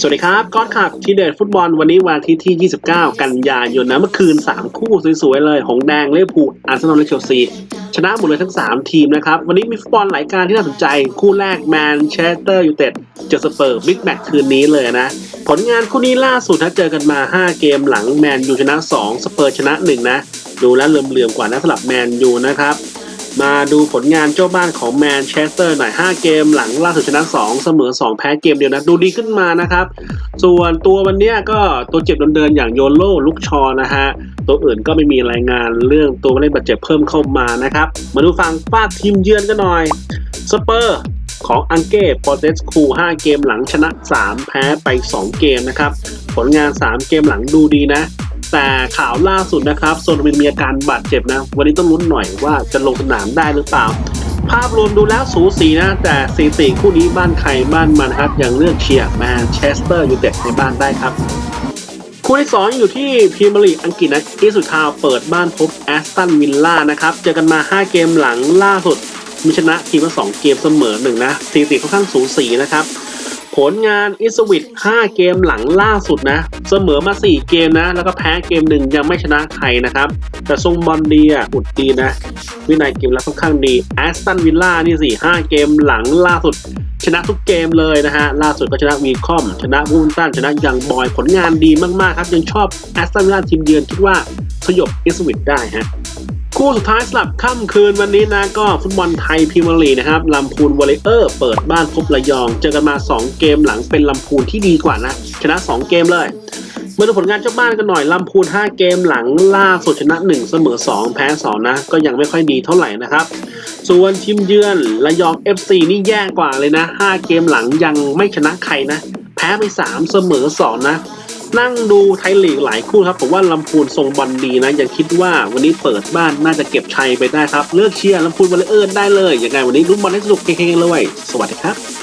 สวัสดีครับก้อนขับที่เด็ดฟุตบอลวันนี้วันอาทิตย์ที่ 29 กันยายนนะเมื่อคืน 3 คู่สวยๆเลยหงแดงเลฟูอาร์เซนอลและเชลซีชนะหมดเลยทั้ง 3 ทีมนะครับ วันนี้มีฟุตบอลหลายการที่น่าสนใจ คู่แรกแมนเชสเตอร์ยูไนเต็ดเจอสเปอร์บิ๊กแมตช์คืนนี้เลยนะ ผลงานคู่นี้ล่าสุดถ้าเจอกันมา 5 เกมหลังแมนยูชนะ 2 สเปอร์ชนะ 1 นะ ดูแล้วเหลื่อมๆกว่านะสำหรับแมนยูนะครับ มาดูผลงานเจ้าบ้านของแมนเชสเตอร์หน่อย 5 เกมหลังล่าสุดชนะ 2 เสมอ 2 แพ้เกมเดียวนะ ดูดีขึ้นมานะครับ ส่วนตัววันนี้ก็ตัวเจ็บเดินๆอย่างโยโลลุกชอนะฮะ ตัวอื่นก็ไม่มีรายงานเรื่องตัวเล่นบาดเจ็บเพิ่มเข้ามานะครับ มาดูฝั่งฟาดทีมเยือนกันหน่อยสเปอร์ของอังเก้ปอเตสคู5เกมหลังชนะ 3 แพ้ไป 2 เกมนะครับ ผลงาน 3 เกมหลังดูดีนะ แต่ข่าวล่าสุดนะครับโซนมินมีอาการบาดเจ็บนะ วันนี้ต้องลุ้นหน่อยว่าจะลงสนามได้หรือเปล่า ภาพรวมดูแล้วสูสีนะ แต่สีสีคู่นี้บ้านใครบ้านมันครับยังเลือกเชียร์แมนเชสเตอร์ยูไนเต็ดในบ้านได้ครับคู่ที่2อยู่ที่พรีเมียร์ลีกอังกฤษนะที่สุดทาวเปิดบ้านพบแอสตันวิลล่านะครับเจอกันมา 5 เกมหลังล่าสุดมีชนะทีมละ2เกมเสมอหนึ่งนะสถิติค่อนข้างสูสีนะครับ ผลงานอิสวิต5 เกมหลังล่าสุดนะ เสมอมา 4 เกมนะ แล้วก็แพ้เกมหนึ่งยังไม่ชนะใครนะครับ แต่ทรงบอลดีอะอุดดีนะ วินัยเกมรับค่อนข้างดีแอสตันวิลล่านี่สี่ห้าเกมหลังล่าสุด ชนะทุกเกมเลยนะฮะ ล่าสุดก็ชนะวีคอม ชนะวูนตันชนะยังบอยผลงานดีมากๆครับยังชอบแอสตันวิลล่าทีมเยือนคิดว่าสยบอิสวิตได้ฮะ คู่สุดท้ายสลับค่ำคืนวันนี้นะก็ฟุตบอลไทยพรีเมียร์ลีกนะครับลำพูนวอลเลเยอร์เปิดบ้านพบระยอง เจอกันมา 2 เกมหลังเป็นลำพูนที่ดีกว่านะชนะ 2 เกมเลยมาดูผลงานเจ้าบ้านกันหน่อยลำพูน 5 เกมหลังล่าสุดชนะ 1 เสมอ 2 แพ้ 2 นะ ก็ยังไม่ค่อยดีเท่าไหร่นะครับ ส่วนทีมเยือนระยอง FC นี่แย่กว่าเลยนะ 5 เกมหลังยังไม่ชนะใครนะ แพ้ไป 3 เสมอ 2 นะ นั่งดูไทยลีกหลายคู่ครับผมว่าลำพูนทรงบอลดีนะ ยังคิดว่าวันนี้เปิดบ้านน่าจะเก็บชัยไปได้ครับ เลือกเชียร์ลำพูนวอลเลย์เอิร์ได้เลยยังไงวันนี้ลุ้นบอลให้สนุกเก่งๆเลย สวัสดีครับ